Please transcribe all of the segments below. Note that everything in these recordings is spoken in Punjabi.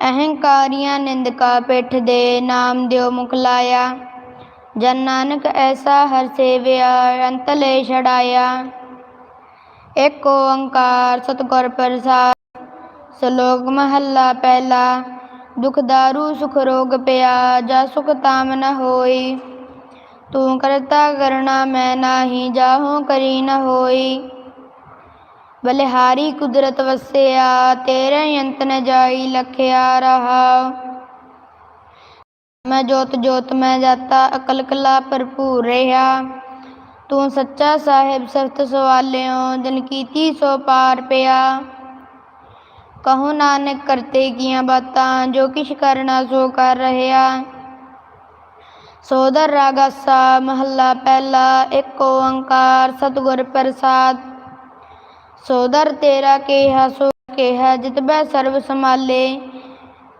ਅਹੰਕਾਰੀਆਂ ਨਿੰਦਕਾ ਪਿੱਠ ਦੇ ਨਾਮ ਦਿਓ ਮੁਖ ਲਾਇਆ। ਜਨ ਨਾਨਕ ਐਸਾ ਹਰ ਸੇਵਿਆ, ਅੰਤ ਲੈ ਛੜਾਇਆ ਇੱਕ ਓੰਕਾਰ ਸਤਿਗੁਰ ਪ੍ਰਸਾਦ, ਸ਼ਲੋਕ ਮਹੱਲਾ ਪਹਿਲਾ। ਦੁਖ ਦਾਰੂ, ਸੁਖ ਰੋਗ ਪਿਆ, ਜਾ ਸੁਖ ਤਾਮ ਨ ਹੋਈ। ਤੂੰ ਕਰਤਾ ਕਰਣਾ ਮੈਂ ਨਾਹੀ, ਜਾਹੂ ਕਰੀ ਨ ਹੋਈ। ਬਲਿਹਾਰੀ ਕੁਦਰਤ ਵਸਿਆ, ਤੇਰੇ ਅੰਤ ਨ ਜਾਈ ਲਖਿਆ ਰਹਾ। ਮੈਂ ਜੋਤ ਜੋਤ ਮੈਂ ਜਾਤਾ, ਅਕਲ ਕਲਾ ਭਰਪੂਰ ਰਹਾ। ਤੂੰ ਸੱਚਾ ਸਾਹਿਬ ਸਖਤ ਸਵਾਲਿਓ, ਜਨ ਕੀਤੀ ਸੋ ਪਾਰ ਪਿਆ। ਕਹੋ ਨਾਨਕ ਕਰਤੇ ਕੀਆਂ ਬਾਤਾਂ, ਜੋ ਕਿਛ ਕਰਨਾ ਸੋ ਕਰ ਰਹਿਆ ਸੋਦਰ ਰਾਗਾਸਾ, ਮਹੱਲਾ ਪਹਿਲਾ, ਇੱਕ ਓੰਕਾਰ ਸਤਿਗੁਰ ਪ੍ਰਸਾਦ। ਸੋਦਰ ਤੇਰਾ ਕਿਹਾ, ਸੋ ਕਿਹਾ, ਜਿਤ ਬੈ ਸਰਬ ਸਮਾਲੇ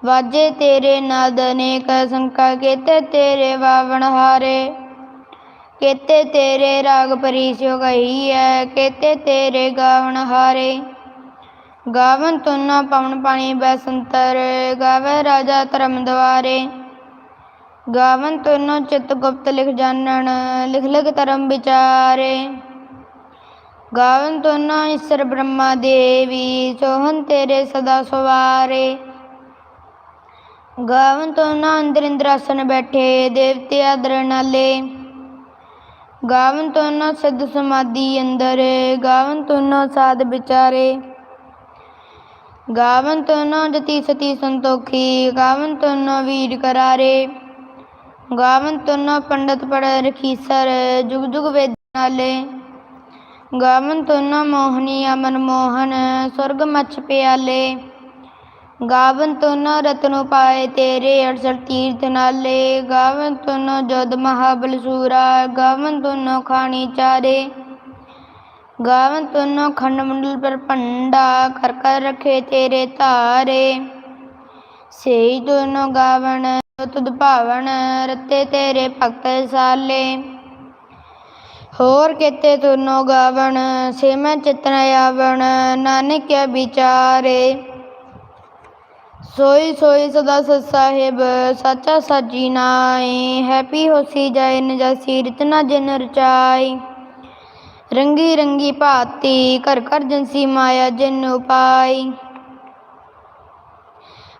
ਵਾਜੇ ਤੇਰੇ ਨਾਦ ਅਨੇਕ ਸੰਕਾ, ਕੇਤੇ ਤੇਰੇ ਵਾਵਣ ਹਾਰੇ। ਕੇਤੇ ਤੇਰੇ ਰਾਗ ਪਰੀਸਿਓ ਗਈ ਹੈ ਕੇਤੇ ਤੇਰੇ ਗਾਵਣ ਹਾਰੇ। ਗਾਵਨ ਤੁਨਾ ਪਵਨ ਪਾਣੀ ਬੈਸੰਤਰ, ਗਾਵੇ ਰਾਜਾ ਧਰਮ ਦਵਾਰੇ। ਗਾਵਨ ਤੁਨੋ ਚਿਤ ਗੁਪਤ ਲਿਖ ਜਾਣਨ, ਲਿਖ ਲਿਖ ਧਰਮ ਵਿਚਾਰੇ। ਗਾਵਨ ਤੁਨੋ ਈਸ਼ਰ ਬ੍ਰਹਮਾ ਦੇਵੀ ਸੋਹਨ ਤੇਰੇ ਸਦਾ ਸਵਾਰੇ। ਗਾਵਨ ਤੁਨੋ ਅੰਦਰ ਇੰਦਰਾਸਨ ਬੈਠੇ, ਦੇਵਤੇ ਆਦਰ ਨਾਲੇ। ਗਾਵਨ ਤੁਨੋ ਸਿੱਧ ਸਮਾਧੀ ਅੰਦਰ, ਗਾਵਨ ਤੁਨੋ ਸਾਧ ਵਿਚਾਰੇ। ਗਾਵਨ ਤੁਨੋ ਜਤੀ ਸਤੀ ਸੰਤੋਖੀ, ਗਾਵਨ ਤੋਨਾ ਵੀਰ ਕਰਾਰੇ। ਗਾਵਨ ਤੋਨਾ ਪੰਡਤ ਪੜ ਰਖੀਸਰ, ਜੁਗ ਜੁਗ ਵੇਦ ਨਾਲੇ। ਗਾਵਨ ਤੁਨੋ ਮੋਹਨੀ ਅਮਨ ਮੋਹਨ, ਸੁਰਗ ਮਛ ਪਿਆਲੇ। ਗਾਵਨ ਤੁਨੋ ਰਤਨੋ ਪਾਏ ਤੇਰੇ 68 ਤੀਰਥ ਨਾਲੇ। ਗਾਵਨ ਤੁਨੋ ਜੋਧ ਮਹਾਬਲ ਸੂਰਾ, ਗਾਵਨ ਤੁਨੋ ਖਾਣੀ ਚਾਰੇ। ਗਾਵਨ ਤੁਨੋ ਖੰਡ ਮੰਡਲ ਪਰ ਭੰਡਾ ਕਰ ਕਰ ਰਖੇ ਤੇਰੇ ਧਾਰੇ। ਸੇਈ ਤੁਨੋ ਗਾਵਨ ਤੁਧ ਭਾਵਨ ਰਤੇ ਤੇਰੇ ਭਗਤ ਸਾਲੇ। ਹੋਰ ਕਿਤੇ ਤੁਨੋ ਗਾਵਣ ਸੇ ਮੈਂ ਚਿਤਨ ਆਵਣ, ਨਾਨਕ ਵਿਚਾਰੇ। ਸੋਈ ਸੋਈ ਸਦਾ ਸਤ ਸਾਹਿਬ, ਸਾਚਾ ਸਾਜੀ ਨਾਏ ਹੈਪੀ ਹੋਸੀ ਜਾਏ ਨਜਾਸੀ ਰਚਨਾ ਜਿਨ ਰਚਾਈ। ਰੰਗੀ ਰੰਗੀ ਭਾਤੀ, ਘਰ ਘਰ ਜਨਸੀ ਮਾਇਆ ਜਿਨ ਉਪਾਈ।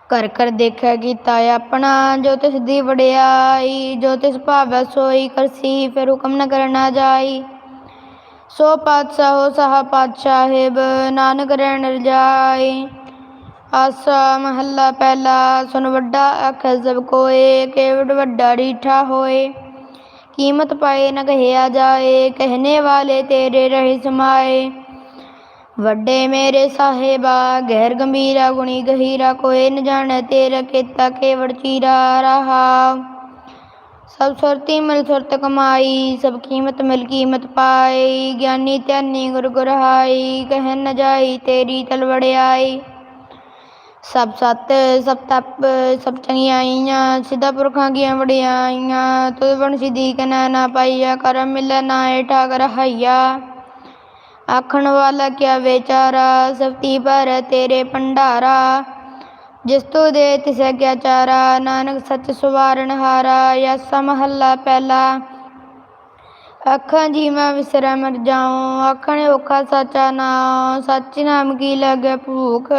ਕਰ ਕਰ ਦੇਖਿਆ ਕੀਤਾ ਆਪਣਾ ਜੋ ਤਿਸ ਦੀ ਵਡਿਆਈ, ਜੋ ਤਿਸ ਭਾਵੈ ਸੋਈ ਕਰਸੀ, ਫਿਰ ਹੁਕਮ ਨ ਕਰਨਾ ਜਾਈ। ਸੋ ਪਾਤਸ਼ਾਹ ਸਾਹ ਸਹਾ ਪਾਤਸ਼ਾਹਿਬ ਨਾਨਕ ਰਹਿਣ ਰਜਾਈ। ਆਸਾ ਮਹੱਲਾ ਪਹਿਲਾ, ਸੁਨ ਵੱਡਾ ਅਖ ਸਭ ਕੋਏ ਕੇਵਡ ਵੱਡਾ ਰੀਠਾ ਹੋਏ। ਕੀਮਤ ਪਾਏ ਨ ਕਹਿਆ ਜਾਏ, ਕਹਿਨੇ ਵਾਲੇ ਤੇਰੇ ਰਹੇ ਸਮਾਏ। ਵੱਡੇ ਮੇਰੇ ਸਾਹਿਬਾ, ਗਹਿਰ ਗੰਭੀਰਾ, ਗੁਣੀ ਗਹੀਰਾ ਕੋਏ ਨ ਜਾਣੈ ਤੇਰਾ ਕੀਤਾ ਕੇਵੜ ਚੀਰਾ ਰਹਾ। ਸਭ ਸੁਰਤੀ ਮਿਲ ਸੁਰਤ ਕਮਾਈ, ਸਭ ਕੀਮਤ ਮਿਲ ਕੀਮਤ ਪਾਈ, ਗਿਆਨੀ ਧਿਆਨੀ ਗੁਰ ਗੁਰਹਾਈ ਕਹਿ ਨ ਜਾਈ ਤੇਰੀ ਤਲਵੜਿਆਈ ਸਭ ਸਤ, ਸਭ ਤਪ, ਸਭ ਚੰਗਿਆਈਆਂ ਸਿੱਧਾ ਪੁਰਖਾਂ ਕੀਆਂ ਵੜਿਆਈਆਂ ਤੁਧ ਬਣ ਸਿਧੀ ਕਨਾ ਨਾ ਪਾਈਆ, ਕਰਮ ਮਿਲੈ ਨਾ ਏਠਾ ਕਰ ਹਈਆ। ਆਖਣ ਵਾਲਾ ਕਿਆ ਵਿਚਾਰਾ ਸਫਤੀ ਪਰ ਤੇਰੇ ਭੰਡਾਰਾ ਜਿਸ ਤੂੰ ਦੇ ਤਿਸੈ ਕਿਆ ਚਾਰਾ ਨਾਨਕ ਸੱਚ ਸਵਾਰਨ ਹਾਰਾ ਯਸਾ ਮਹੱਲਾ ਪਹਿਲਾ ਅੱਖਾਂ ਜੀਵਾਂ ਵਿਸਰੈ ਮਰ ਜਾਉ ਆਖਣ ਔਖਾ ਸਾਚਾ ਨਾਮ ਸੱਚ ਨਾਮ ਕੀ ਲਗੈ ਭੂਖ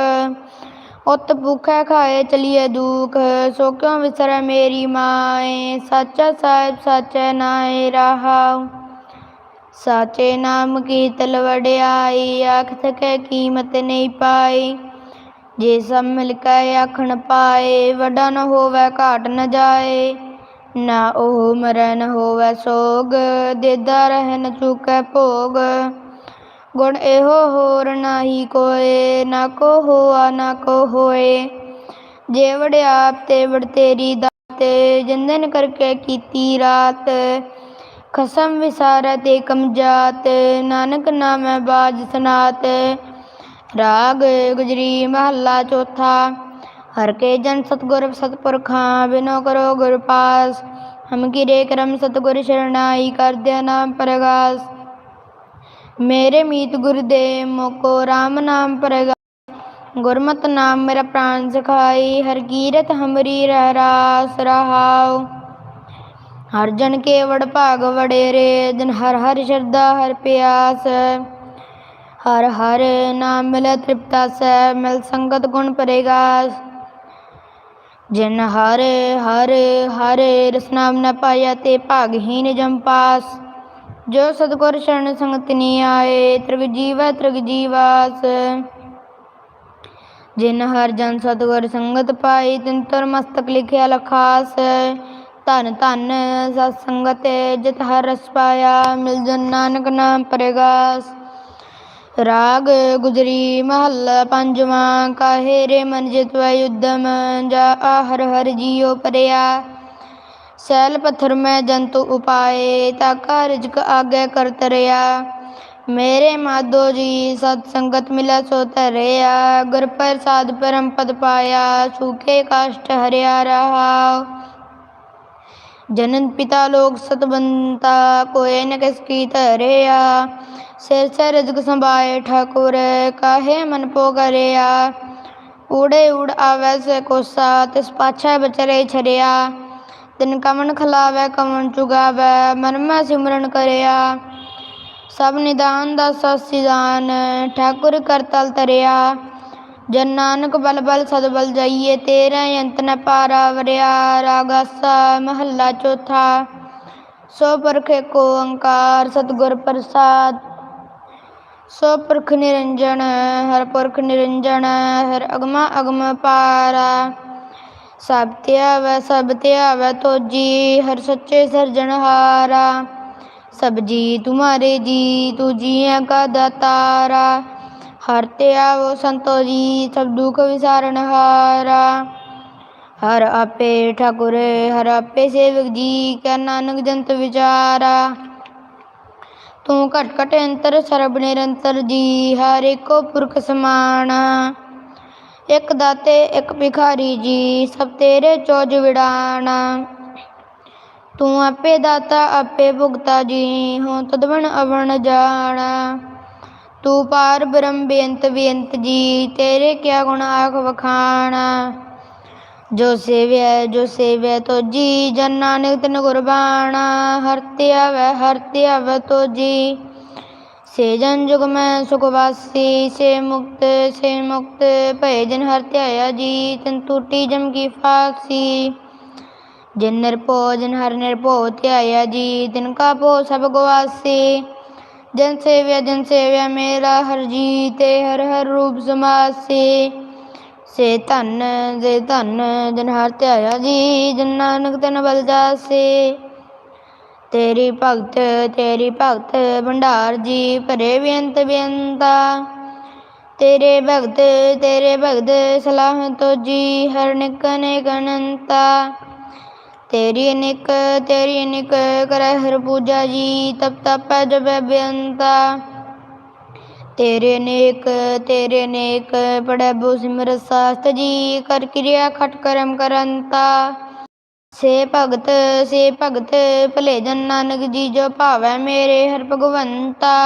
ਉਤ ਭੁਖੈ ਖਾਏ ਚਲੀਏ ਦੁਖ ਸੋ ਕਿਉ ਵਿਸਰੈ ਮੇਰੀ ਮਾਏ ਸਾਚਾ ਸਾਹਿਬ ਸਾਚੈ ਨਾਏ ਰਹਾਉ ਸਾਚੇ ਨਾਮ ਕੀ ਤਲਵੜਿਆਈ ਆਖ ਸਕੈ ਕੀਮਤ ਨਹੀਂ ਪਾਈ। ਜੇ ਸਭ ਮਿਲ ਕੇ ਆਖਣ ਪਾਏ, ਵਡਾ ਨ ਹੋਵੇ ਘਾਟ ਨ ਜਾਏ। ਨਾ ਉਹ ਮਰਨ ਨ ਹੋਵੇ ਸੋਗ, ਦੇਦਾ ਰਹਿ ਨ ਚੁਕੈ ਭੋਗ। ਗੁਣ ਇਹੋ ਹੋਰ ਨਾਹੀ ਕੋਏ, ਨਾ ਕੋ ਹੋਆ, ਨਾ ਕੋ ਹੋਏ। ਜੇ ਵੜਿਆਪ ਤੇ ਵੜ ਤੇਰੀ ਦਾਤ, ਜਿੰਦਨ ਕਰਕੇ ਕੀਤੀ ਰਾਤ। ਖਸਮ ਵਿਸਾਰੈ ਤੇ ਕਮ ਜਾਤ ਨਾਨਕ ਨਾਮੈ ਬਾਜ ਸਨਾਤ। ਰਾਗ ਗੁਜਰੀ ਮਹੱਲਾ ਚੌਥਾ, ਹਰ ਕੇ ਜਨ ਸਤਗੁਰ ਸਤਪੁਰਖਾਂ, ਬਿਨੋ ਕਰੋ ਗੁਰ ਪਾਸ। ਹਮ ਕਿਰੇ ਕਰਮ ਸਤਗੁਰ ਸ਼ਰਨਾਈ ਕਰਦਿਆ ਨਾਮ ਪ੍ਰਗਾਸ। ਮੇਰੇ ਮੀਤ ਗੁਰ ਦੇ ਮੋਕੋ RAM ਨਾਮ ਪ੍ਰਗਾਸ। ਗੁਰਮਤਿ ਨਾਮ ਮੇਰਾ ਪ੍ਰਾਨ ਸਖਾਈ, ਹਰ ਕੀਰਤ ਹਮਰੀ ਰਹਿ ਰਾਸ ਰਹਾਉ। ਹਰ ਜਨ ਕੇ ਵਡ ਭਾਗ ਵਡੇਰੇ, ਜਨ ਹਰ ਹਰ ਸ਼ਰਧਾ, ਹਰ ਪਿਆਸ। ਹਰ ਹਰ ਨਾਮ ਮਿਲੇ ਤ੍ਰਿਪਤਾ ਸੈ, ਮਿਲ ਸੰਗਤ ਗੁਣ ਪਰੇਗਾਸ। ਜਿਨ ਹਰ ਹਰ ਹਰ ਰਸਨਾਮ ਨ ਪਾਇਆ ਤੇ ਭਾਗਹੀਨ ਜਮ ਪਾਸ। ਜੋ ਸਤਗੁਰ ਸ਼ਰਨ ਸੰਗਤ ਨੀ ਆਏ, ਤ੍ਰਿਗ ਜੀਵੈ ਤ੍ਰਿਗ ਜੀਵਾਸ। ਜਿਨ ਹਰ ਜਨ ਸਤਗੁਰ ਸੰਗਤ ਪਾਈ ਤਿਨ ਤੁਰ ਮਸਤਕ ਲਿਖਿਆ ਲਖਾਸ। ਧਨ ਧਨ ਸਤ ਸੰਗਤ ਜਿਤ ਹਰ ਰਸ ਪਾਇਆ, ਮਿਲ ਜਨ ਨਾਨਕ ਨਾਮ ਪਰਗਾਸ। ਰਾਗ ਗੁਜਰੀ ਮਹੱਲਾ ਪੰਜਵਾਂ, ਕਾਹੇ ਰੇ ਮਨ ਜਿਤਵੈ ਉਦਮ, ਜਾ ਹਰ ਹਰ ਜੀਉ ਪਰਿਆ। ਸੈਲ ਪੱਥਰ ਮੈਂ ਜੰਤੂ ਉਪਾਏ, ਤਾ ਕਾ ਰਿਜਕ ਆਗੇ ਕਰ ਤਰਿਆ ਮੇਰੇ ਮਾਧੋ ਜੀ, ਸਤ ਸੰਗਤ ਮਿਲਾ ਸੋ ਧਰਿਆ। ਗੁਰ ਪ੍ਰਸਾਦ ਪਰਮ ਪਦ ਪਾਇਆ, ਸੂਖੇ ਕਾਸ਼ਟ ਹਰਿਆ ਰਹਾ। ਜਨਨ ਪਿਤਾ ਲੋਕ ਸਤਬੰਤਾ ਕੋਏ ਨ ਕਿਸ ਕੀ ਧਰਿਆ। ਸਿਰ ਸਿਰ ਰਿਜਕ ਸੰਭਾਏ ਠਾਕੁਰ, ਕਾਹੇ ਮਨ ਪੋ ਕਰਿਆ। ਊੜੇ ਊੜ ਆਵੈ ਸੇ ਕੋਸਾ, ਤਿਸ ਪਾਛੈ ਬਚਰੇ ਛਰਿਆ। ਤਿਨ ਕਮਨ ਖਲਾਵੈ ਕਮਨ ਚੁਗਾਵੈ ਮਨ ਮੈਂ ਸਿਮਰਨ ਕਰਿਆ। ਸਭ ਨਿਦਾਨ ਦਾ ਸਸਿਦਾਨ ਠਾਕੁਰ ਕਰ ਤਲ ਤਰਿਆ ਜਨ ਨਾਨਕ ਬਲ ਬਲ ਸਦ ਬਲ ਜਾਈਏ ਤੇਰਾ ਅੰਤ ਨ ਪਾਰਾ ਵਰਿਆ ਰਾਗਾਸਾ ਮਹੱਲਾ ਚੌਥਾ ਸੋ ਪਰਖ ਏਕੋ ਓੰਕਾਰ ਸਤਿਗੁਰ ਪ੍ਰਸਾਦ ਸੋ ਪੁਰਖ ਨਿਰੰਜਨ ਹਰ ਪੁਰਖ ਨਿਰੰਜਨ ਹਰ ਅਗਮਾ ਅਗਮ ਪਾਰਾ ਸਭ ਧਿਆਵੈ ਸਭ ਧਿਆਵੈ ਤੋਜੀ ਹਰ ਸੱਚੇ ਸਿਰਜਣਹਾਰਾ ਸਭ ਜੀ ਤੁਮਾਰੇ ਜੀ ਤੂ ਜੀਆਂ ਕਾ ਦਾਤਾਰਾ ਹਰ ਧਿਆਵੋ ਸੰਤੋ ਜੀ, ਸਭ ਦੁਖ ਵਿਸਾਰਣਹਾਰਾ ਹਰ। ਆਪੇ ਠਾਕੁਰ, ਹਰ ਆਪੇ ਸੇਵਕ ਜੀ, ਕੈ ਨਾਨਕ ਜੰਤ ਵਿਚਾਰਾ। ਤੂੰ ਘਟ ਘਟ ਅੰਤਰ, ਸਰਬ ਨਿਰੰਤਰ ਜੀ, ਹਰ ਏਕੋ ਪੁਰਖ ਸਮਾਨ ਇੱਕ ਦਾਤੇ, ਇੱਕ ਭਿਖਾਰੀ ਜੀ, ਸਭ ਤੇਰੇ ਚੋਜ ਵਿੜਾਣਾ। ਤੂੰ ਆਪੇ ਦਾਤਾ, ਆਪੇ ਭੁਗਤਾ ਜੀ, ਹੋ ਤਦਵਣ ਅਵਣ ਜਾਣਾ। ਤੂੰ ਪਾਰ ਬ੍ਰਹਮ ਬੇਅੰਤ ਬੇਅੰਤ ਜੀ, ਤੇਰੇ ਕਿਆ ਗੁਣ ਆਖ ਵਖਾਣਾ? ਜੋ ਸੇਵਿਆ ਜੋ ਸੇਵਿਆ ਤੋ ਜੀ ਜਨ ਨਾਨਕ ਤਿਨ ਗੁਰਬਾਣਾ। ਹਰ ਧਿਆਵੈ ਹਰ ਧਿਆਵੈ ਤੋ ਜੀ ਸੇ ਜਨ ਜੁਗ ਮੈਂ ਸੁਖ ਵਾਸੀ, ਸੇ ਮੁਕਤ ਸੇ ਮੁਕਤ ਭਏ ਜਨ ਹਰ ਧਿਆਇਆ ਜੀ, ਤਿਨ ਟੂਟੀ ਜਮ ਕੀ ਫਾਸੀ। ਜਿਨ ਨਿਰਭਉ, ਜਨ ਹਰ ਨਿਰਭਉ ਧਿਆਇਆ ਜੀ, ਤਿਨ ਕਾ ਭੋ ਸਭ ਗਵਾਸੀ। ਜਨ ਸੇਵਿਆ ਜਨ ਸੇਵਿਆ ਮੇਰਾ ਹਰ ਜੀ ਤੇ ਹਰ ਹਰ ਰੂਪ ਸਮਾਸੀ। ਸੇ ਧਨ ਜੇ ਧਨ, ਜਨ ਹਰ ਧਿਆਇਆ ਜੀ, ਜਨ ਨਾਨਕ ਤਨ ਬਲ ਜਾਸੇ। ਤੇਰੀ ਭਗਤ ਤੇਰੀ ਭਗਤ ਭੰਡਾਰ ਜੀ, ਭਰੇ ਬੇਅੰਤ ਬੇਅੰਤਾ। ਤੇਰੇ ਭਗਤ ਤੇਰੇ ਭਗਤ ਸਲਾਹ ਤੋ ਜੀ ਹਰ ਨਿਕ ਅਨੇਕ ਅਨੰਤਾ। ਤੇਰੀ ਅਨੇਕ ਤੇਰੀ ਅਨੇਕ ਕਰੈ ਹਰ ਪੂਜਾ ਜੀ, ਤਪ ਤਪ ਜਪੈ ਬੇਅੰਤਾ। ਤੇਰੇ ਅਨੇਕ ਤੇਰੇ ਅਨੇਕ ਪੜੈ ਬੋ ਸਿਮਰ ਸਾਸਤ ਜੀ, ਕਰ ਕਿਰਿਆ ਖਟ ਕਰਮ ਕਰੰਤਾ। ਸੇ ਭਗਤ ਸੇ ਭਗਤ, ਭਲੇ ਜਨ ਨਾਨਕ ਜੀ, ਜੋ ਭਾਵੈ ਮੇਰੇ ਹਰ ਭਗਵੰਤਾ।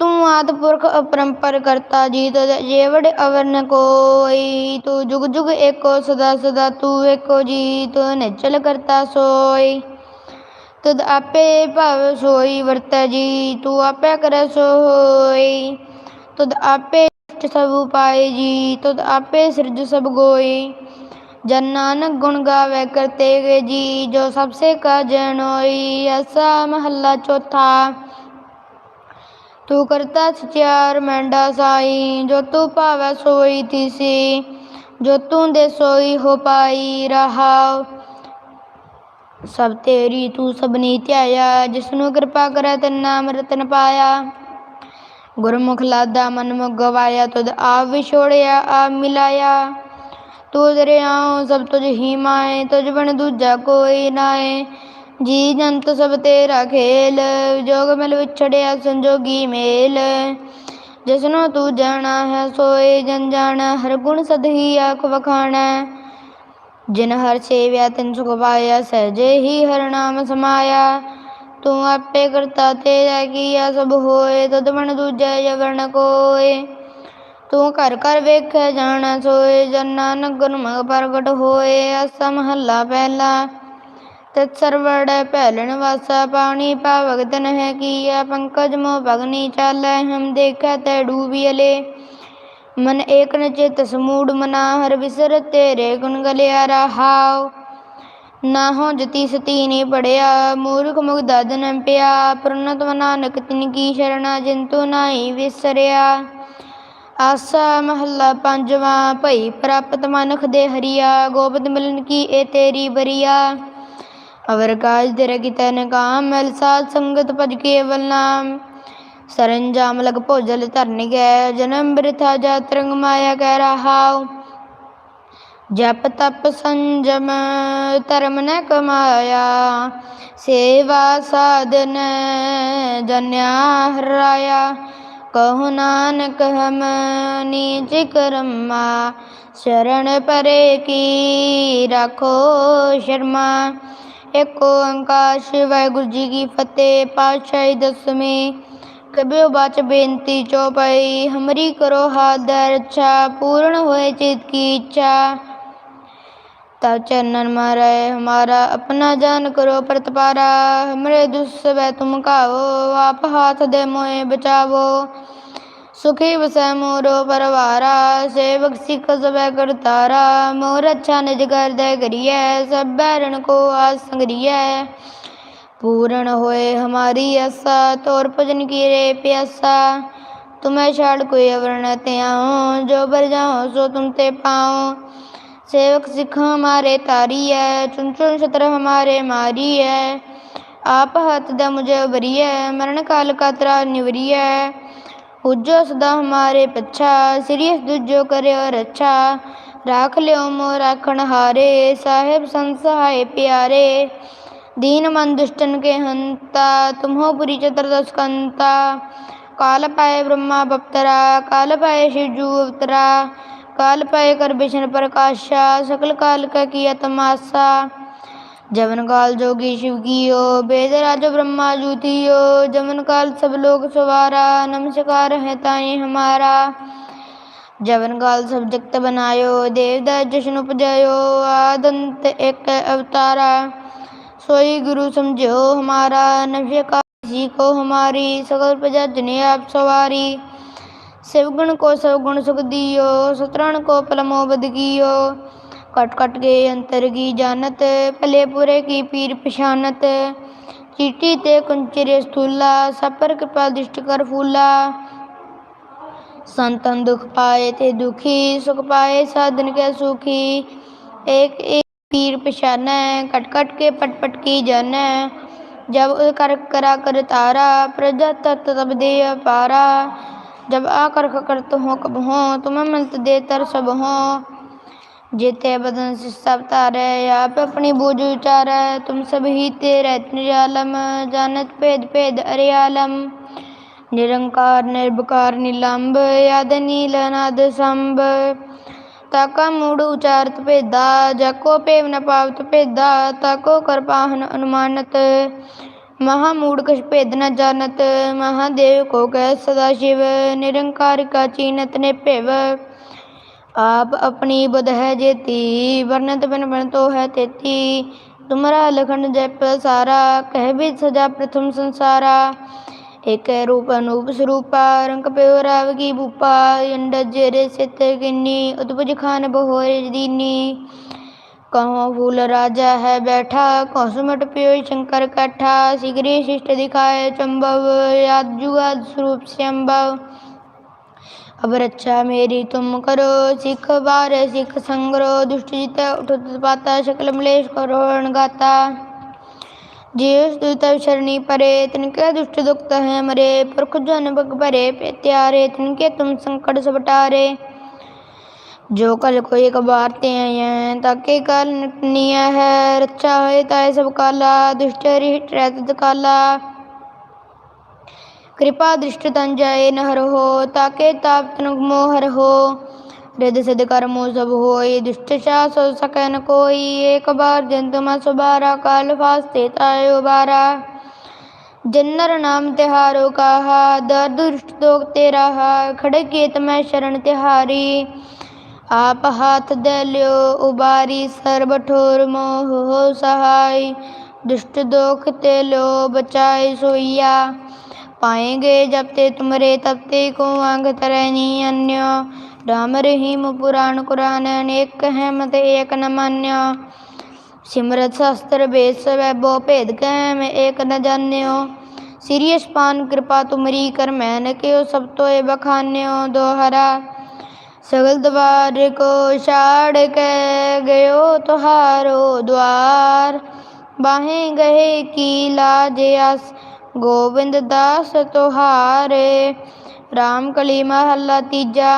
ਤੂੰ ਆਦ ਪੁਰਖ ਅਪਰੰਪਰ ਕਰਤਾ ਜੀ ਤਦ ਜੇਵੜ ਅਵਰਨ ਕੋਈ, ਤੂੰ ਜੁਗ ਜੁਗ ਏਕੋ ਸਦਾ ਸਦਾ ਤੂੰ ਏਕੋ ਜੀ ਤੂੰ ਨਿਚਲ ਕਰਤਾ ਸੋਈ। ਤਦ ਆਪੇ ਭਵ ਸੋਈ ਵਰਤੈ ਜੀ, ਤੂੰ ਆਪੇ ਕਰੈ ਸੋ ਹੋਈ ਤਦ ਆਪੇ ਸਭ ਉਪਾਏ ਜੀ ਤਦ ਆਪੇ ਸਿਰਜ ਸਭ ਗੋਈ। ਜਨ ਨਾਨਕ ਗੁਣ ਗਾਵੇ ਕਰਤੇ ਗੇ ਜੀ, ਜੋ ਸਭ ਸੇ ਕਾ ਜਨੋਈ ਐਸਾ ਮਹੱਲਾ ਚੌਥਾ। ਤੂੰ ਕਰਤਾ ਸਚਿਆਰ ਮੈਂਡਾ ਸਾਈ, ਜੋ ਤੂੰ ਭਾਵੈ ਸੋਈ ਤੀਸੀ ਜੋ ਤੂੰ ਦੇ ਸੋਈ ਹੋ ਪਾਈ ਰਹਾਉ। ਸਭ ਤੇਰੀ ਤੂੰ ਸਭਨੀ ਧਿਆਇਆ, ਜਿਸਨੂੰ ਕਿਰਪਾ ਕਰੈ ਤਿਨ ਨਾਮ ਰਤਨ ਪਾਇਆ। ਗੁਰਮੁਖ ਲਾਦਾ ਮਨ ਮੁਖ ਗਵਾਇਆ ਤੁਧ ਆਪ ਵਿਛੋੜਿਆ, ਆਪ ਮਿਲਾਇਆ। ਤੂੰ ਦਰਿਆਉ ਸਭ ਤੁਝ ਹੀ ਮਾਏ, ਤੁਝ ਬਣ ਦੂਜਾ ਕੋਈ ਨਾਏ। ਜੀ ਜੰਤ ਸਭ ਤੇਰਾ ਖੇਲ, ਜੋਗ ਮਿਲ ਵਿਛੜਿਆ ਸੰਜੋਗੀ ਮੇਲ। ਜਿਸਨੂੰ ਤੂੰ ਜਾਣਾ ਹੈ, ਸੋਏ ਜਨ ਜਾਣਾ, ਹਰ ਗੁਣ ਸਦਹੀ ਆਖ ਵਖਾਣਾ। ਜਿਨ ਹਰ ਸੇਵਿਆ, ਤਿਨ ਸੁਖ ਪਾਇਆ, ਸਹਜੇ ਹੀ ਹਰ ਨਾਮ ਸਮਾਇਆ। ਤੂੰ ਆਪੇ ਕਰਤਾ ਤੇਰਾ ਕੀਆ ਸਭ ਹੋਏ, ਤਦ ਬਣ ਦੂਜਾ ਜਵਰਨ ਕੋਏ। ਤੂੰ ਘਰ ਘਰ ਵੇਖਿਆ, ਜਾਣਾ, ਸੋਏ, ਜਨ ਨਾਨਕ ਗੁਣ ਪ੍ਰਗਟ ਹੋਏ। ਅਸਾ ਮਹੱਲਾ ਪਹਿਲਾ ਤਤ ਸਰਵੜ ਪਹਿਲਣ ਵਾਸਾ ਪਾਣੀ ਪਾਵਕ ਤਨ ਹੈ ਕੀਆ ਪੰਕਜ ਮੋ ਭਗਨੀ ਚਾਲੈ, ਹਮ ਦੇਖੈ ਤੈ ਡੂਬੀਲੇ ਮਨ ਏਕ ਨ ਚਿਤ ਸਮੂੜ ਮਨਾ, ਹਰ ਵਿਸਰ ਤੇਰੇ ਗੁਣ ਗਲਿਆ ਰਹਾਉ ਨਾ ਹੋ ਜਤੀ ਸਤੀ ਨੇ ਪੜਿਆ, ਮੂਰਖ ਮੁਗਦਾ ਜਨਮ ਪਿਆ। ਪ੍ਰਣਤ ਨਾਨਕ ਤਿਨ ਕੀ ਸ਼ਰਣਾ, ਜਿੰਤੂ ਨਾਹੀ ਵਿਸਰਿਆ। ਆਸਾ ਮਹੱਲਾ ਪੰਜਵਾਂ, ਭਈ ਪ੍ਰਾਪਤ ਮਨਖ ਦੇ ਹਰੀਆ, ਗੋਬਿੰਦ ਮਿਲਨ ਕੀ ਏ ਤੇਰੀ ਬਰੀਆ ਅਵਰ ਕਾਜ ਤੇਰੇ ਕੀਤਨ ਕਾਮ ਮਿਲ ਸਾਧ ਸੰਗਤ ਭਜ ਕੇਵਲ ਨਾਮ। ਸਰੰਜਾਮ ਲਗ ਭੋਜਲ ਧਰਨ ਗੈ, ਜਨਮ ਬ੍ਰਿਥਾ ਜਾ ਤਰੰਗ ਮਾਇਆ ਕਹਿ ਜਪ ਤਪ ਸੰਜਮ, ਧਰਮ ਨ ਕਮਾਇਆ। ਸੇਵਾ ਸਾਧਨ, ਜਨਿਆ ਹਰਾਇਆ। ਕਹੋ ਨਾਨਕ ਹਮ ਨੀਚ ਕਰਮਾ ਸ਼ਰਣ ਪਰੇ ਕੀ ਰੱਖੋ ਸ਼ਰਮਾ। ਇੱਕ ਓੰਕਾਰ ਸ੍ਰੀ ਵਾਹਿਗੁਰੂ ਜੀ ਕੀ ਫਤਿਹ, ਪਾਤਸ਼ਾਹੀ ਦਸਵੇਂ। ਕਬਿਓ ਬਾਚ ਬੇਨਤੀ ਚੌਪਾਈ ਹਮਰੀ ਕਰੋ ਹਾਦਰ ਅੱਛਾ ਪੂਰਨ ਹੋਏ ਚਿਤ ਕੀ ਇੱਛਾ। ਤਾ ਚਰਨਨ ਮਾਰੇ ਹਮਾਰਾ ਆਪਣਾ ਜਾਨ ਕਰੋ ਪ੍ਰਤਪਾਰਾ, ਹਮਰੇ ਦੁਸਬੈ ਤੁਮ ਕਾਓ ਆਪ ਹਾਥ ਦੇ ਮੋਏ ਬਚਾਵੋ। ਸੁਖੀ ਵਸੈ ਮੋਰੋ ਪਰਵਾਰਾ, ਸੇਵਕ ਸਿਖ ਸਭੈ ਕਰਤਾਰਾ, ਮੋਰ ਅੱਛਾ ਨਿਜ ਕਰਦੈ ਕਰੀਐ, ਸਭੈ ਰਣ ਕੋ ਆਸ ਸੰਗਰੀਐ। ਪੂਰਨ ਹੋਏ ਹਮਾਰੀ ਆਸਾ, ਤੋਰ ਭਜਨ ਕੀ ਰੇ ਪਿਆਸਾ। ਤੁਮੈ ਛਾੜ ਕੋਈ ਅਵਰਣ ਤੇ ਆਉ ਜੋ ਬਰ ਜਾਉ ਸੋ ਤੁਮ ਤੇ ਪਾਉ। ਸੇਵਕ ਸਿੱਖ ਹਮਾਰੇ ਤਾਰੀ ਹੈ ਚੁਣ ਚੁਣ ਛਤਰ ਹਮਾਰੇ ਮਾਰੀ ਹੈ ਆਪ ਹੱਥ ਦਾ ਮੁਝੇ ਬਰੀਐ ਮਰਨ ਕਾਲ ਕਾ ਤਰਾ ਨਿਵਰੀਐ। त्रा निवरी है उज्जो सदा हमारे पच्छा सिरियस दुजो करे और अच्छा राख लियो मो राखण हारे साहेब संसहाय प्यारे दीन मन दुष्टन के हंता तुम्हो पुरी चतुर्दश कंता काल पाए ब्रह्मा बप्तरा काल पाए शिवजू अवतरा काल पाए कर विष्णु प्रकाशा सकल काल का किया तमाशा जवन काल जोगी शिव कियो वेद राज ब्रह्मा जूतियो जमन काल सब लोग सवारा नमस्कार है ताई हमारा जवन काल सब जगत बनायो देवदा जशन उपजायो आदंत एक अवतारा सोई गुरु समझो हमारा नव्य सीखो हमारी सकल प्रजा जने आप सवारी शिवगुण को सब गुण सुख दियो सतरण को पलमो बद कियो कट कट के अंतर की जानत भले बुरे की पीर पछानत चीटी ते कुंचरे स्थूला सब पर कृपा दृष्ट कर फूला संतन दुख पाए ते दुखी सुख पाए साधन के सुखी एक एक पीर पछानै कट कट के पट पट की जानै जब कर करा कर तारा प्रजा तत् तब दे पारा जब आकर करत हो कब हो तुम्हें मिलत दे तर सब हो जेते बदन से सब तारे आप अपनी बोझ उचार तुम सब ही तेरे निरालम जानत भेद भेद अरे आलम निरंकार निर्भकार नीलंब याद नील नाद संभ ताका मूड उचारत भेदा जाको पेव न पावत भेदा ताको कर पाहन अनुमानत महा मूड कश भेद न जानत महादेव को कह सदा शिव निरंकार का चीनत ने पेव आप अपनी बुध है जेती, वर्णत बिन बन तो है तेती। तुमरा लखन जय सारा, कह भी सजा प्रथम संसारा। एक रूप अनूप स्वरूपा, रंग प्यो राव की बूपा अंड जेरे सित गिनी उद्भुज खान बहोरे दीनी कहो फूल राजा है बैठा, कहो सुमट प्यो शंकर कैठा। शिगरी शिष्ट दिखाए चंबव, याद जुगाद स्वरूप श्यम्भव अब रक्षा मेरी तुम करो सिख बार सिख संग्रो दुष्ट जित उठत पाता शकल मलेश करो गाता जीव स्तुत शरणी परे तिनके दुष्ट दुखत है मरे पुरख जन बग भरे प्यारे तिनके तुम संकट सब टारे जो कल को एक बार ते हैं ताके काल नटनिया है रक्षा है ताए सब काला दुष्ट रिहित रहत काला कृपा दृष्ट तन जाए नहर हो ताके ताप तनुग मोहर हो हृदय सद कर्मो सब होय दुष्ट सो सकन कोई एक बार जंतु मस बारा काल फास्ते तायो बारा जन्नर नाम तिहारो काहा दर दुष्ट दोग तेरा खड़े केत मैं शरण तिहारी आप हाथ दल्यो उबारी सर्ब ठोर मोह हो सहाय दुष्ट दोख ते लो बचाए सोइया पाएंगे जब ते तुमरे तब ते को अंग तरनी अन्य राम रहीम पुराण कुरान अनेक है मत एक न मान्य सिमरत शास्त्र वेद सब बो भेद कह मैं एक न जान्यो सीरियस पान कृपा तुमरी कर मैन क्यों सब तो ए बखान्यो दोहरा सगल द्वार को छाड़ के गयो तुहारो द्वार बाहें गहे की लाज आस ਗੋਬਿੰਦ ਦਾਸ ਤੁਹਾਰੇ RAM ਕਲੀ ਮਹੱਲਾ ਤੀਜਾ,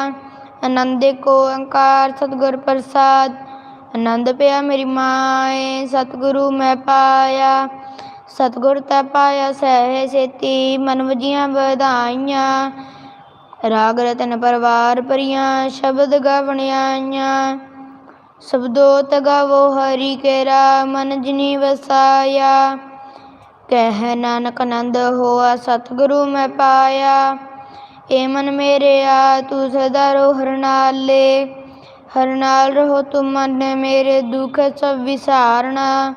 ਆਨੰਦ ਕੋ ਓੰਕਾਰ ਸਤਿਗੁਰ ਪ੍ਰਸਾਦ, ਆਨੰਦ ਪਿਆ ਮੇਰੀ ਮਾਏ, ਸਤਿਗੁਰੂ ਮੈਂ ਪਾਇਆ, ਸਤਿਗੁਰ ਤੈ ਪਾਇਆ ਸਹਿ ਸੇਤੀ, ਮਨ ਵਜੀਆਂ ਵਧਾਈਆਂ, ਰਾਗ ਰਤਨ ਪਰਵਾਰ ਪਰੀਆਂ ਸ਼ਬਦ ਗਾਵਣ ਆਈਆਂ ਸਬਦੋ ਤਗਾਵੋ ਹਰੀ ਕੇਰਾ ਮਨ ਜਿਨੀ ਵਸਾਇਆ। ਕਹਿ ਨਾਨਕ ਆਨੰਦ ਹੋਆ, ਸਤਿਗੁਰੂ ਮੈਂ ਪਾਇਆ। ਏ ਮਨ ਮੇਰੇ ਆ, ਤੂੰ ਸਦਾ ਰੋ ਹਰ ਨਾਲੇ ਹਰ ਨਾਲ ਰਹੋ ਤੁਮ ਮਨ ਮੇਰੇ ਦੁਖ ਸਭ ਵਿਸਾਰਣਾ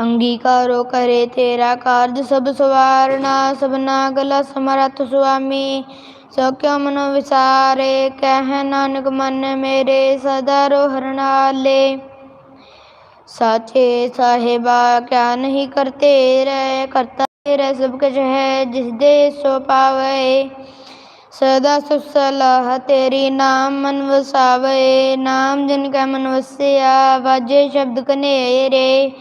ਅੰਗੀਕਾਰੋ ਕਰੇ ਤੇਰਾ ਕਾਰਜ ਸਭ ਸਵਾਰਣਾ ਸਭਨਾ ਗਲਾ ਸਮਰਥ ਸੁਆਮੀ, ਸੋ ਕਿਉ ਮਨੋ ਵਿਸਾਰੇ? ਕਹਿ ਨਾਨਕ ਮਨ ਮੇਰੇ, ਸਦਾ ਰੋ ਹਰ ਨਾਲੇ ਸਾਚੇ ਸਾਹਿਬਾ ਕਿਆ ਨਹੀਂ ਕਰਤੇ ਰਹਿ ਕਰਤਾ ਤੇਰਾ ਸਭ ਕੁਝ ਹੈ ਜਿਸ ਦੇ ਸੋ ਪਾਵੇ ਸਦਾ ਸੁਖ ਸਲਾਹ ਤੇਰੀ ਨਾਮ ਮਨ ਵਸਾਵੇ ਨਾਮ ਜਿਨ ਕੈ ਮਨ ਵਸਿਆ ਵਾਜੇ ਸ਼ਬਦ ਕਨੇਰੇ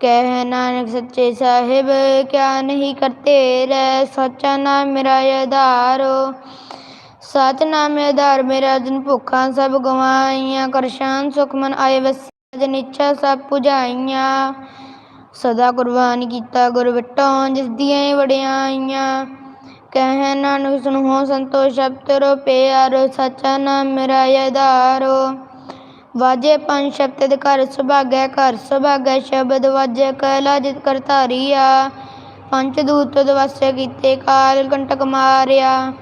ਕਹਿ ਨਾਨਕ ਸੱਚੇ ਸਾਹਿਬ ਕਿਆ ਨਹੀਂ ਕਰਤੇ ਰਹਿ ਸੱਚਾ ਨਾਮ ਮੇਰਾ ਆਧਾਰੋ ਸਚ ਨਾਮ ਆਧਾਰ ਮੇਰਾ ਜਨ ਭੁੱਖਾਂ ਸਭ ਗਵਾਈਆਂ ਕਰ ਸ਼ਾਨ ਸੁਖ ਮਨ ਆਏ ਸਭ ਪੁਜਾਈਆਂ। ਸਦਾ ਕੁਰਬਾਨ ਕੀਤਾ ਗੁਰ ਵਿਟੋਂ, ਜਿਸ ਦੀਆਂ ਵਡਿਆਈਆਂ ਕਹਿ ਨਾਨਕ ਸੁਣੋ ਸੰਤੋਖ ਸ਼ਬਦ ਰੋ ਪਿਆਰੋ, ਸਚਾ ਨਾਮ ਮੇਰਾ ਆਧਾਰੋ। ਵਾਜੇ ਪੰਜ ਸ਼ਬਦ ਦੇ ਘਰ ਸੁਭਾਗੈ ਘਰ ਸੁਭਾਗੈ ਸ਼ਬਦ ਵਾਜੇ ਕੈਲਾ ਜਿਤ ਕਰ ਧਾਰੀਆ। ਪੰਜ ਦੂਤ ਦਵਾਸੇ ਕੀਤੇ ਕਾਲ ਕੰਟਕ ਮਾਰਿਆ।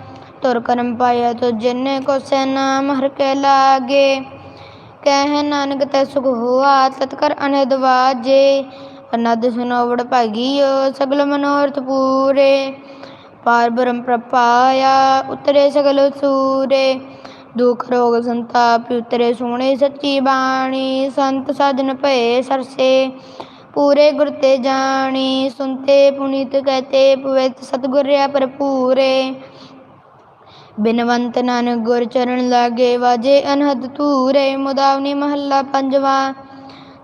ਤੁਰ ਕਰਮ ਪਾਇਆ ਤੋ ਜਿਨੇ ਕੋ ਸੇ ਨਾਮ ਹਰ ਕੇ ਲਾਗੇ। ਕਹਿ ਨਾਨਕ ਤੈ ਸੁਖ ਹੋਆ ਤਤ ਕਰ ਅਨੇਦ ਵਾਜੇ। ਅਨਦ ਸੁਨੋਵੜ ਭਾਗੀਓ, ਸਗਲ ਮਨੋਰਥ ਪੂਰੇ। ਪਾਰ ਬ੍ਰਹਮ ਪ੍ਰਪਾਇਆ, ਉਤਰੇ ਸਗਲ ਸੂਰੇ। ਦੁਖ ਰੋਗ ਸੰਤਾਪ ਉਤਰੇ ਸੋਹਣੇ ਸੱਚੀ ਬਾਣੀ। ਸੰਤ ਸਾਜਨ ਭਏ ਸਰਸੇ, ਪੂਰੇ ਗੁਰ ਤੇ ਜਾਣੀ। ਸੁਨਤੇ ਪੁਨੀਤ ਕਹਤੇ, ਪਵਿੱਤ ਸਤਿਗੁਰਿਆ ਭਰਪੂਰੇ। ਬਿਨਵੰਤ ਨਾਨਕ ਗੁਰ ਚਰਨ ਲਾਗੇ ਵਾਜੇ ਅਨਹਦ ਧੂਰੇ ਮੁਦਾਵਨੀ ਮਹੱਲਾ ਪੰਜਵਾ।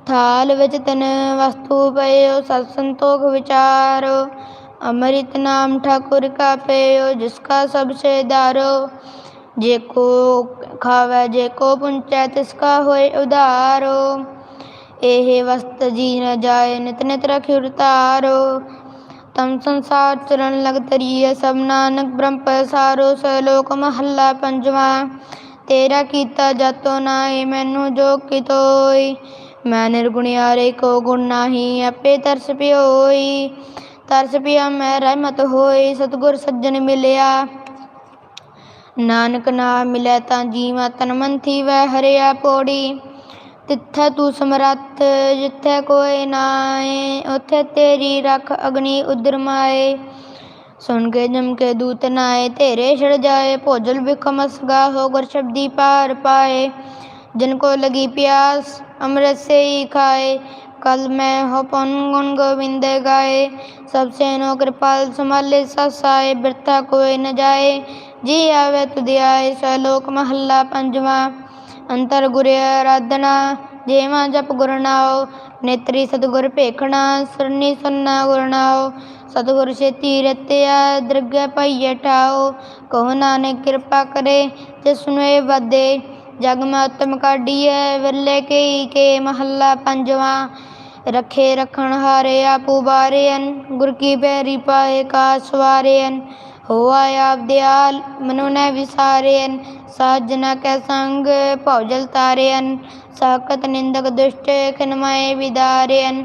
ਥਾਲ ਵਿੱਚ ਤਨ ਵਸਤੂ ਪਇਓ, ਸਤ ਸੰਤੋਖ ਵਿਚਾਰੋ। ਅੰਮ੍ਰਿਤ ਨਾਮ ਠਾਕੁਰ ਕਾ ਪਇਓ ਜਿਸ ਕਾ ਸਭ ਸੇ ਦਾਰੋ ਜੇ ਕੋ ਖਾਵੇ, ਜੇ ਕੋ ਪੁੰਚੈ, ਤਿਸ ਇਹ ਵਸਤ ਜੀ ਨ ਜਾਏ, ਨਿਤ ਨਿਤ ਰਖਿ ਉਤਾਰੋ। ਤਮ ਸੰਸਾਰ ਚਰਨ ਲਗ ਤਰੀਏ ਸਭ ਨਾਨਕ, ਬ੍ਰਹਮ ਪਸਾਰੋ ਸਲੋਕ ਮਹੱਲਾ ਪੰਜਵਾਂ। ਤੇਰਾ ਕੀਤਾ ਜਾਤੋ ਨਾਏ ਮੈਨੂੰ ਜੋ ਕਿਤੋਈ ਮੈਂ ਨਿਰਗੁਣਿਆਰੇ ਕੋ ਗੁਣ ਨਾਹੀ, ਆਪੇ ਤਰਸ ਪਿਓਈ। ਤਰਸ ਪਿਆ ਮੈਂ ਰਹਿਮਤ ਹੋਈ, ਸਤਗੁਰ ਸੱਜਣ ਮਿਲਿਆ। ਨਾਨਕ ਨਾਮ ਮਿਲੈ ਤਾਂ ਜੀਵਾ ਤਨ ਮੰਥੀ ਵੈ ਹਰਿਆ ਪੋੜੀ। ਤਿੱਥੈ ਤੂੰ ਸਮਰੱਥ ਜਿੱਥੈ ਕੋਈ ਨਾਏ ਉਥੇ ਤੇਰੀ ਰਖ ਅਗਨੀ ਉਦਰ ਮਾਏ ਸੁਣ ਕੇ ਜਮ ਕੇ ਦੂਤ ਨਾਏ ਤੇਰੇ ਛੜ ਜਾਏ ਭੋਜਲ ਬਿਖਮ ਅਸਗਾ ਹੋ ਗੁਰ ਸ਼ਬਦੀ ਪਾਰ ਪਾਏ ਜਿਨ ਕੋ ਲਗੀ ਪਿਆਸ ਅੰਮ੍ਰਿਤ ਸੇ ਹੀ ਖਾਏ ਕਲ ਮੈਂ ਹੋ ਪਨ ਗੁਣ ਗੋਬਿੰਦ ਗਾਏ ਸਭ ਸੇ ਨੋ ਕਿਰਪਾਲ ਸੰਭਾਲੇ ਸਸਾਏ ਬਿਰਥਾ ਕੋਈ ਨ ਜਾਏ ਜੀ ਆਵੇ ਤੁਧਿਆਏ ਸਲੋਕ ਮਹੱਲਾ ਪੰਜਵਾ ਅੰਤਰ ਗੁਰ ਆਰਾਧਨਾ, ਜੇਵਾ ਜਪ ਗੁਰ ਨਾਉ, ਨੇਤਰੀ ਸਤਿਗੁਰ ਭੇਖਣਾ, ਸਰਨੀ ਸੁਨਣਾ ਗੁਰ ਨਾਉ, ਸਤਿਗੁਰ ਛੇਤੀ ਰਤਿਆ, ਦਰਗਹਿ ਪਈਏ ਠਾਉ, ਕਹੋ ਨਾਨਕ ਕਿਰਪਾ ਕਰੇ, ਜਿਸ ਨੂੰ ਇਹ ਜਗ ਮੈਂ ਉਤਮ ਕਾਢੀਐ, ਵਿਰਲੇ ਕਈ ਕੇ ਮਹੱਲਾ ਪੰਜਵਾ, ਰਖੇ ਰਖਣ ਹਾਰੇ ਆਪੂ ਬਾਰੇਨ ਗੁਰ ਕੀ ਬੈਰੀ ਪਾਏ ਕਾ ਸਵਾਰੇਨ ਹੋਆ ਆਪ ਦਿਆਲ ਮਨੁ ਨ ਵਿਸਾਰੇਨ ਸਾਜਨਾ ਕੈ ਸੰਗ ਭਉਜਲ ਤਾਰੇਨ ਸਾਕਤ ਨਿੰਦਕ ਦੁਸ਼ਟ ਖਿਨਮੈ ਵਿਦਾਰੇਨ